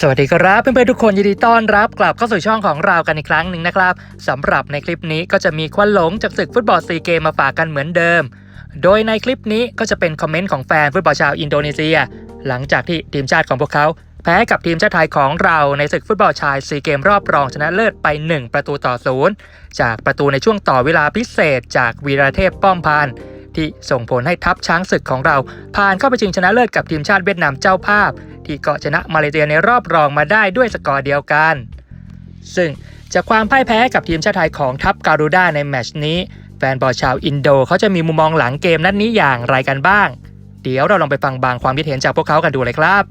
สวัสดีครับเพื่อนๆทุกคนยินดีต้อนรับกลับเข้าสู่ช่องของเรากันอีกครั้งหนึ่งนะครับสำหรับในคลิปนี้ก็จะมีควันหลงจากศึกฟุตบอลซีเกมมาฝากกันเหมือนเดิม โดยในคลิปนี้ก็จะเป็นคอมเมนต์ของแฟนฟุตบอลชาวอินโดนีเซีย หลังจากที่ทีมชาติของพวกเขา แพ้กับทีมชาติไทยของเราในศึกฟุตบอลชายซีเกมรอบรองชนะเลิศไป 1 ประตูต่อศูนย์จากประตูในช่วงต่อเวลาพิเศษ จากวีระเทพป้อมพานธ์ ที่ส่งผลให้ทัพช้างศึกของเรา ผ่านเข้าไปชิงชนะเลิศกับทีมชาติเวียดนามเจ้าภาพ ที่ก็ชนะมาเลเซียในรอบรองมาได้ด้วยสกอร์เดียวกัน ซึ่งจากความพ่ายแพ้กับทีมชาติไทยของทัพการูด้าในแมชนี้ แฟนบอลชาวอินโดเขาจะมีมุมมองหลังเกมนัดนนี้อย่างไรกันบ้าง เดี๋ยวเราลองไปฟังบางความคิดเห็นจากพวกเขากันดูเลยครับ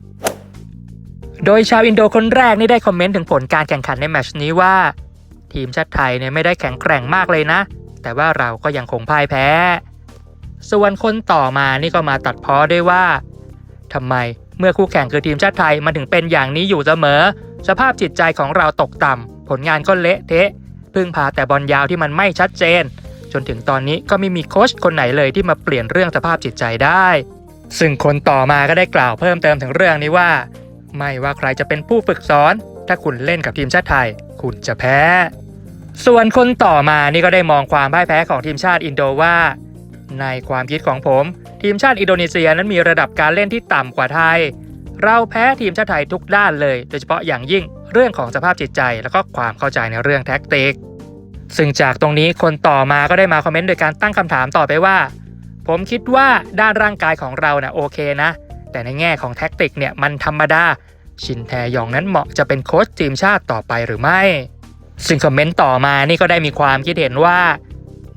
โดยชาวอินโดคนแรกนี่ได้คอมเมนต์ถึงผลการแข่งขันในแมชนี้ว่า ทีมชาติไทยเนี่ยไม่ได้แข็งแกร่งมากเลยนะ แต่ว่าเราก็ยังคงพ่ายแพ้ ส่วนคนต่อมานี่ก็มาตัดพ้อด้วยว่าทำไมเมื่อคู่แข่งคือทีมชาติไทยมันถึงเป็นอย่างนี้อยู่เสมอ สภาพจิตใจของเราตกต่ำผลงานก็เละเทะ พึ่งพาแต่บอลยาวที่มันไม่ชัดเจน จนถึงตอนนี้ก็ไม่มีโค้ชคนไหนเลยที่มาเปลี่ยนเรื่องสภาพจิตใจได้ ซึ่งคนต่อมาก็ได้กล่าวเพิ่มเติมถึงเรื่องนี้ว่า ไม่ว่าใครจะเป็นผู้ฝึกสอน ถ้าคุณเล่นกับทีมชาติไทย คุณจะแพ้ ส่วนคนต่อมานี่ก็ได้มองความพ่ายแพ้ของทีมชาติอินโดว่า ในความคิดของผม ทีมชาติอินโดนีเซียนั้นมีระดับการเล่นที่ต่ำกว่าไทย เราแพ้ทีมชาติไทยทุกด้านเลย โดยเฉพาะอย่างยิ่งเรื่องของสภาพจิตใจ แล้วก็ความเข้าใจในเรื่องแท็กติก ซึ่งจากตรงนี้คนต่อมาก็ได้มาคอมเมนต์โดยการตั้งคำถามต่อไปว่า ผมคิดว่าด้านร่างกายของเราเนะ่ะโอเคนะ แต่ในแง่ของแท็กติกเนี่ยมันธรรมดา ชินแทยองนั้นเหมาะจะเป็นโค้ชทีมชาติต่อไปหรือไม่ ซึ่งคอมเมนต์ต่อมานี่ก็ได้มีความคิดเห็นว่า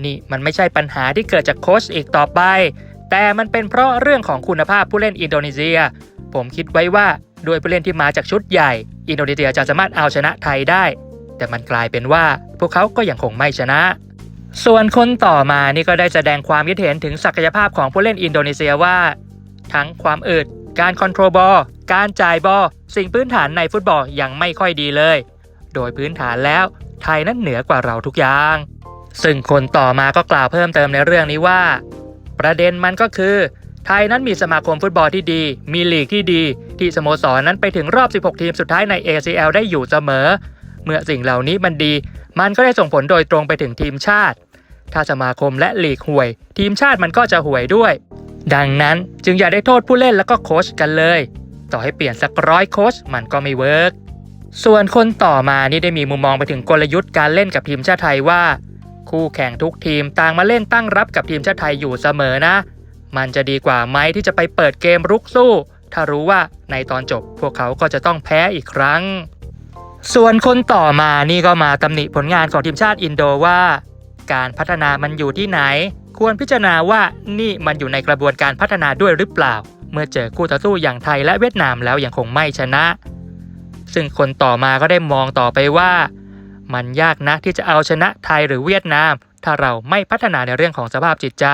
นี่มันไม่ใช่ปัญหาที่เกิดจากโค้ชอีกต่อไป แต่มันเป็นเพราะเรื่องของคุณภาพผู้เล่นอินโดนีเซีย ผมคิดไว้ว่าด้วยผู้เล่นที่มาจากชุดใหญ่ อินโดนีเซียจะสามารถเอาชนะไทยได้ แต่มันกลายเป็นว่าพวกเขาก็ยังคงไม่ชนะ ส่วนคนต่อมานี่ก็ได้แสดงความคิดเห็นถึงศักยภาพของผู้เล่นอินโดนีเซียว่า ทั้งความอึดการคอนโทรลบอลการจ่ายบอลสิ่งพื้นฐานในฟุตบอลยังไม่ค่อยดีเลย โดยพื้นฐานแล้วไทยนั้นเหนือกว่าเราทุกอย่าง ซึ่งคนต่อมาก็กล่าวเพิ่มเติมในเรื่องนี้ว่า ประเด็นมันก็คือ ไทยนั้นมีสมาคมฟุตบอลที่ดี มีลีกที่ดี ที่สโมสรนั้นไปถึงรอบ 16 ทีมสุดท้ายใน ACL ได้อยู่เสมอ เมื่อสิ่งเหล่านี้มันดี มันก็ได้ส่งผลโดยตรงไปถึงทีมชาติ ถ้าสมาคมและลีกห่วย ทีมชาติมันก็จะห่วยด้วย ดังนั้นจึงอย่าได้โทษผู้เล่นแล้วก็โค้ชกันเลย ต่อให้เปลี่ยนสักร้อยโค้ชมันก็ไม่เวิร์กส่วนคนต่อมานี่ได้มีมุมมองไปถึงกลยุทธ์การเล่นกับทีมชาติไทยว่า คู่แข่งทุกทีมต่างมาเล่นตั้งรับกับทีมชาติไทยอยู่เสมอนะ มันจะดีกว่าไหมที่จะไปเปิดเกมรุกสู้ ถ้ารู้ว่าในตอนจบพวกเขาก็จะต้องแพ้อีกครั้ง ส่วนคนต่อมานี่ก็มาตำหนิผลงานของทีมชาติอินโดว่า การพัฒนามันอยู่ที่ไหน ควรพิจารณาว่านี่มันอยู่ในกระบวนการพัฒนาด้วยหรือเปล่า เมื่อเจอคู่ต่อสู้อย่างไทยและเวียดนามแล้วยังคงไม่ชนะ ซึ่งคนต่อมาก็ได้มองต่อไปว่า มันยากนะที่จะเอาชนะไทยหรือเวียดนาม ถ้าเราไม่พัฒนาในเรื่องของสภาพจิตใจ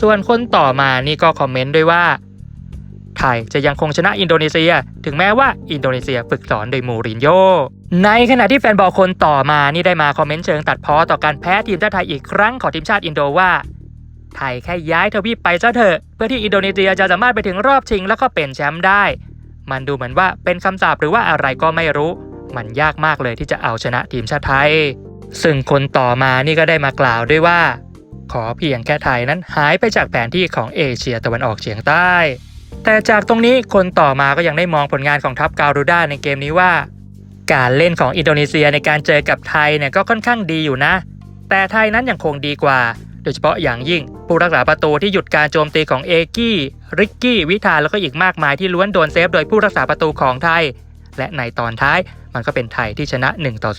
ส่วนคนต่อมานี่ก็คอมเมนต์ด้วยว่า ไทยจะยังคงชนะอินโดนีเซีย ถึงแม้ว่าอินโดนีเซียฝึกสอนโดยมูรินโญ่ในขณะที่แฟนบอลคนต่อมานี่ได้มาคอมเมนต์เชิงตัดพ้อต่อการแพ้ทีมชาติไทยอีกครั้งของทีมชาติอินโดว่าไทยแค่ย้ายทวีปไปซะเถอะ เพื่อที่อินโดนีเซียจะสามารถไปถึงรอบชิงแล้วก็เป็นแชมป์ได้ มันดูเหมือนว่าเป็นคำสาปหรือว่าอะไรก็ไม่รู้ มันยากมากเลยที่จะเอาชนะทีมชาติไทย ซึ่งคนต่อมานี่ก็ได้มากล่าวด้วยว่า ขอเพียงแค่ไทยนั้นหายไปจากแผนที่ของเอเชียตะวันออกเฉียงใต้ แต่จากตรงนี้คนต่อมาก็ยังได้มองผลงานของทัพการูด้าในเกมนี้ว่า การเล่นของอินโดนีเซียในการเจอกับไทยเนี่ยก็ค่อนข้างดีอยู่นะ แต่ไทยนั้นยังคงดีกว่าโดยเฉพาะอย่างยิ่ง ผู้รักษาประตูที่หยุดการโจมตีของเอกี้ริกกี้ วิธาแล้วก็อีกมากมายที่ล้วนโดนเซฟโดยผู้รักษาประตูของไทย และในตอนท้าย มันก็เป็นไทยที่ชนะ 1 ต่อ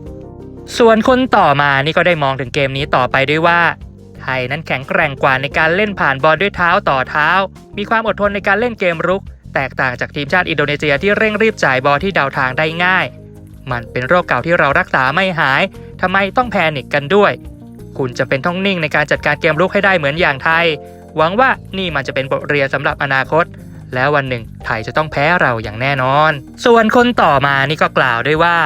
0 ส่วนคนต่อมานี่ก็ได้มองถึงเกมนี้ต่อไปด้วยว่า ไทยนั้นแข็งแกร่งกว่าในการเล่นผ่านบอลด้วยเท้าต่อเท้า มีความอดทนในการเล่นเกมรุก แตกต่างจากทีมชาติอินโดนีเซียที่เร่งรีบจ่ายบอลที่เดาทางได้ง่าย มันเป็นโรคเก่าที่เรารักษาไม่หายทำไมต้องแพนิกกันด้วย คุณจะเป็นต้องนิ่งในการจัดการเกมรุกให้ได้เหมือนอย่างไทย หวังว่านี่มันจะเป็นบทเรียนสำหรับอนาคต แล้ววันหนึ่งไทยจะต้องแพ้เราอย่างแน่นอน ส่วนคนต่อมานี่ก็กล่าวด้วยว่า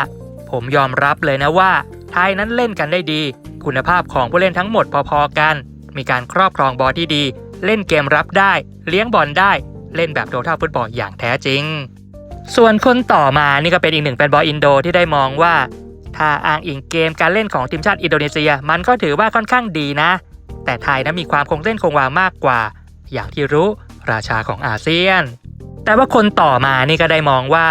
ผมยอมรับเลยนะว่าไทยนั้นเล่นกันได้ดี คุณภาพของผู้เล่นทั้งหมดพอๆกัน มีการครอบครองบอลที่ดี เล่นเกมรับได้ เลี้ยงบอลได้ เล่นแบบโททัลฟุตบอลอย่างแท้จริง ส่วนคนต่อมานี่ก็เป็นอีกหนึ่งแฟนบอลอินโดที่ได้มองว่า ถ้าอ้างอิงเกมการเล่นของทีมชาติอินโดนีเซีย มันก็ถือว่าค่อนข้างดีนะ แต่ไทยนั้นมีความคงเส้นคงวามากกว่า อย่างที่รู้ ราชาของอาเซียน แต่ว่าคนต่อมานี่ก็ได้มองว่า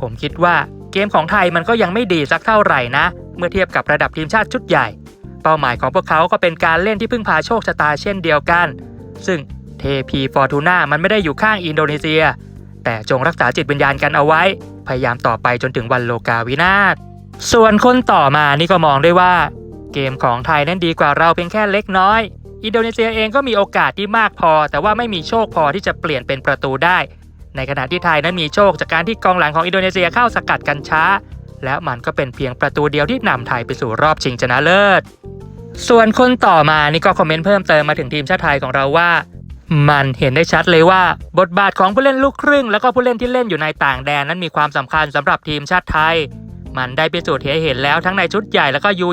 ผมคิดว่าเกมของไทยมันก็ยังไม่ดีสักเท่าไหร่นะ เมื่อเทียบกับระดับทีมชาติชุดใหญ่ เป้าหมายของพวกเขาก็เป็นการเล่นที่พึ่งพาโชคชะตาเช่นเดียวกัน ซึ่งเทพีฟอร์ตูน่ามันไม่ได้อยู่ข้างอินโดนีเซีย แต่จงรักษาจิตวิญญาณกันเอาไว้ พยายามต่อไปจนถึงวันโลกาวินาศส่วนคนต่อมานี่ก็มองได้ว่า เกมของไทยนั้นดีกว่าเราเพียงแค่เล็กน้อย อินโดนีเซียเองก็มีโอกาสที่มากพอ แต่ว่าไม่มีโชคพอที่จะเปลี่ยนเป็นประตูได้ ในขณะที่ไทยนั้นมีโชคจากการที่กองหลังของอินโดนีเซียเข้าสกัดกันช้า แล้วมันก็เป็นเพียงประตูเดียวที่นำไทยไปสู่รอบชิงชนะเลิศ ส่วนคนต่อมานี่ก็คอมเมนต์เพิ่มเติมมาถึงทีมชาติไทยของเราว่า มันเห็นได้ชัดเลยว่า บทบาทของผู้เล่นลูกครึ่ง แล้วก็ผู้เล่นที่เล่นอยู่ในต่างแดนนั้นมีความสำคัญสำหรับทีมชาติไทย มันได้พิสูจน์ให้เห็นแล้วทั้งในชุดใหญ่แล้วก็ยู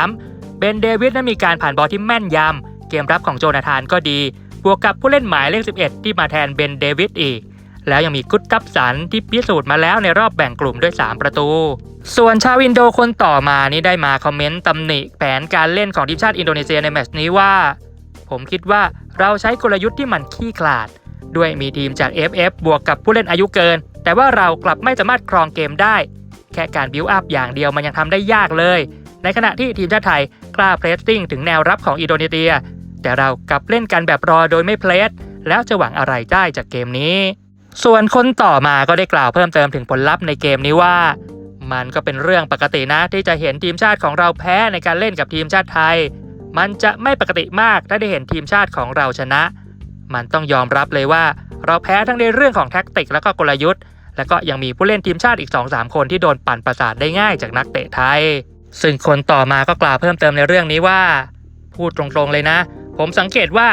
23เบนเดวิดนั้นมีการผ่านบอลที่แม่นยำ เกมรับของโจนาธานก็ดี บวกกับผู้เล่นหมายเลข 11 ที่มาแทนเบนเดวิดอีก แล้วยังมีกุตตับสันที่พิสูจน์มาแล้วในรอบแบ่งกลุ่มด้วย 3 ประตู ส่วนชาวอินโดคนต่อมานี่ได้มาคอมเมนต์ตำหนิแผนการเล่นของทีมชาติอินโดนีเซียในแมตช์นี้ว่า ผมคิดว่าเราใช้กลยุทธ์ที่มันขี้ขลาด ด้วยมีทีมจาก FF บวกกับผู้เล่นอายุเกิน แต่ว่าเรากลับไม่สามารถครองเกมได้ แค่การบิวอัพอย่างเดียวมันยังทำได้ยากเลยในขณะที่ทีมชาติไทยกล้าเพรสซิ่งถึงแนวรับของอินโดนีเซีย แต่เรากลับเล่นกันแบบรอโดยไม่เพลสแล้วจะหวังอะไรได้จากเกมนี้ ส่วนคนต่อมาก็ได้กล่าวเพิ่มเติมถึงผลลัพธ์ในเกมนี้ว่า มันก็เป็นเรื่องปกตินะที่จะเห็นทีมชาติของเราแพ้ในการเล่นกับทีมชาติไทย มันจะไม่ปกติมากถ้าได้เห็นทีมชาติของเราชนะ มันต้องยอมรับเลยว่า เราแพ้ทั้งในเรื่องของแท็กติกและก็กลยุทธ์ และก็ยังมีผู้เล่นทีมชาติอีก 2-3 คนที่โดนปั่นประสาทได้ง่ายจากนักเตะไทย ซึ่งคนต่อมาก็กล่าวเพิ่มเติมในเรื่องนี้ว่าพูดตรงๆเลยนะ ผมสังเกตว่า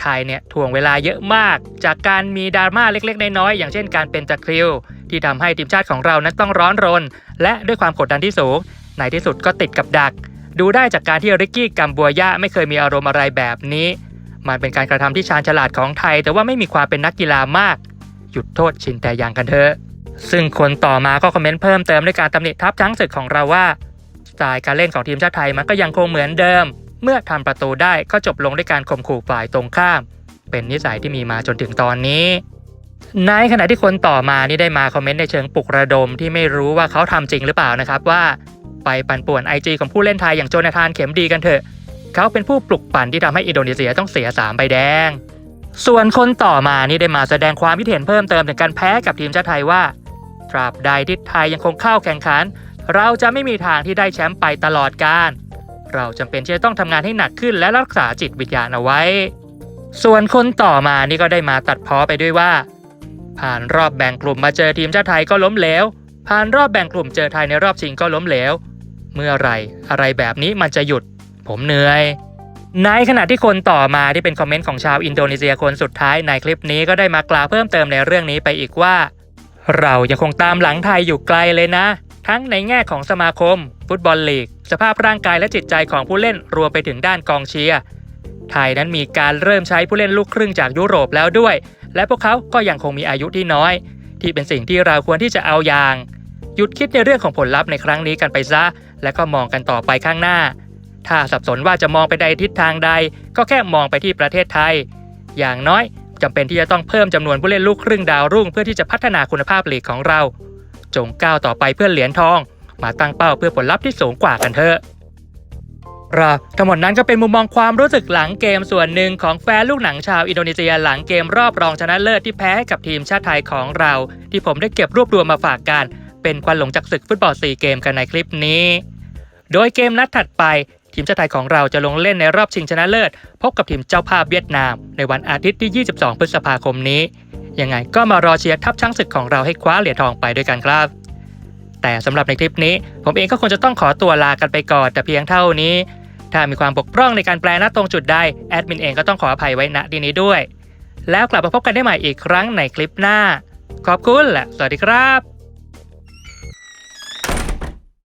ไทยเนี่ยถ่วงเวลาเยอะมาก จากการมีดราม่าเล็กๆ น้อยๆอย่างเช่นการเป็นตะคริว ที่ทำให้ทีมชาติของเรานั้นต้องร้อนรน และด้วยความกดดันที่สูง ในที่สุดก็ติดกับดัก ดูได้จากการที่ริกกี้กัมบัวย่าไม่เคยมีอารมณ์อะไรแบบนี้ มันเป็นการกระทำที่ชาญฉลาดของไทย แต่ว่าไม่มีความเป็นนักกีฬามาก หยุดโทษชินแต่อย่างกันเถอะซึ่งคนต่อมาก็คอมเมนต์เพิ่มเติมด้วยการตำหนิทัพช้างศึกของเราว่าสไตล์การเล่นของทีมชาติไทยมันก็ยังคงเหมือนเดิม เมื่อทำประตูได้ก็จบลงด้วยการข่มขู่ฝ่ายตรงข้าม เป็นนิสัยที่มีมาจนถึงตอนนี้ ในขณะที่คนต่อมานี่ได้มาคอมเมนต์ในเชิงปลุกระดมที่ไม่รู้ว่าเขาทำจริงหรือเปล่านะครับว่า ไปปั่นป่วนไอจของผู้เล่นไทยอย่างโจนาธานเข็มดีกันเถอะ เขาเป็นผู้ปลุกปั่นที่ทำให้อินโดนีเซียต้องเสีย3ใบแดง ส่วนคนต่อมานี่ได้มาแสดงความคิดเห็นเพิ่มเติมถึงการแพ้กับทีมชาติไทยว่าตราบใดที่ไทยยังคงเข้าแข่งขัน เราจะไม่มีทางที่ได้แชมป์ไปตลอดกาล เราจำเป็นที่จะต้องทำงานให้หนักขึ้นและรักษาจิตวิญญาณเอาไว้ ส่วนคนต่อมานี่ก็ได้มาตัดพ้อไปด้วยว่า ผ่านรอบแบ่งกลุ่มมาเจอทีมชาติไทยก็ล้มเหลวผ่านรอบแบ่งกลุ่มเจอไทยในรอบชิงก็ล้มเหลว เมื่อไรอะไรแบบนี้มันจะหยุด ผมเหนื่อยในขณะที่คนต่อมาที่เป็นคอมเมนต์ของชาวอินโดนีเซียคนสุดท้ายในคลิปนี้ก็ได้มากล่าวเพิ่มเติมในเรื่องนี้ไปอีกว่า เรายังคงตามหลังไทยอยู่ไกลเลยนะ ทั้งในแง่ของสมาคม ฟุตบอลลีก สภาพร่างกายและจิตใจของผู้เล่นรวมไปถึงด้านกองเชียร์ไทยนั้นมีการเริ่มใช้ผู้เล่นลูกครึ่งจากยุโรปแล้วด้วย และพวกเขาก็ยังคงมีอายุที่น้อย ที่เป็นสิ่งที่เราควรที่จะเอาอย่าง หยุดคิดในเรื่องของผลลัพธ์ในครั้งนี้กันไปซะ และก็มองกันต่อไปข้างหน้า ถ้าสับสนว่าจะมองไปในทิศทางใด ก็แค่มองไปที่ประเทศไทย อย่างน้อยจำเป็นที่จะต้องเพิ่มจำนวนผู้เล่นลูกครึ่งดาวรุ่งเพื่อที่จะพัฒนาคุณภาพลีกของเรา จงก้าวต่อไปเพื่อเหรียญทอง มาตั้งเป้าเพื่อผลลัพธ์ที่สูงกว่ากันเถอะครับทั้งหมดนั้นก็เป็นมุมมองความรู้สึกหลังเกมส่วนหนึ่งของแฟนลูกหนังชาวอินโดนีเซียหลังเกมรอบรองชนะเลิศที่แพ้กับทีมชาติไทยของเรา ที่ผมได้เก็บรวบรวมมาฝากกัน เป็นควันหลงจากศึกฟุตบอล 4 เกมกันในคลิปนี้ โดยเกมนัดถัดไป ทีมชาติไทยของเราจะลงเล่นในรอบชิงชนะเลิศ พบกับทีมเจ้าภาพเวียดนาม ในวันอาทิตย์ที่ 22 พฤษภาคมนี้ ยังไงก็มารอเชียร์ทัพช้างศึกของเราให้คว้าเหรียญทองไปด้วยกันครับ แต่สำหรับในคลิปนี้ ผมเองก็คงจะต้องขอตัวลากันไปก่อนแต่เพียงเท่านี้ ถ้ามีความบกพร่องในการแปลน้าตรงจุดใดแอดมินเองก็ต้องขออภัยไว้ณที่นี้ด้วย แล้วกลับมาพบกันได้ใหม่อีกครั้งในคลิปหน้า ขอบคุณและสวัสดีครับ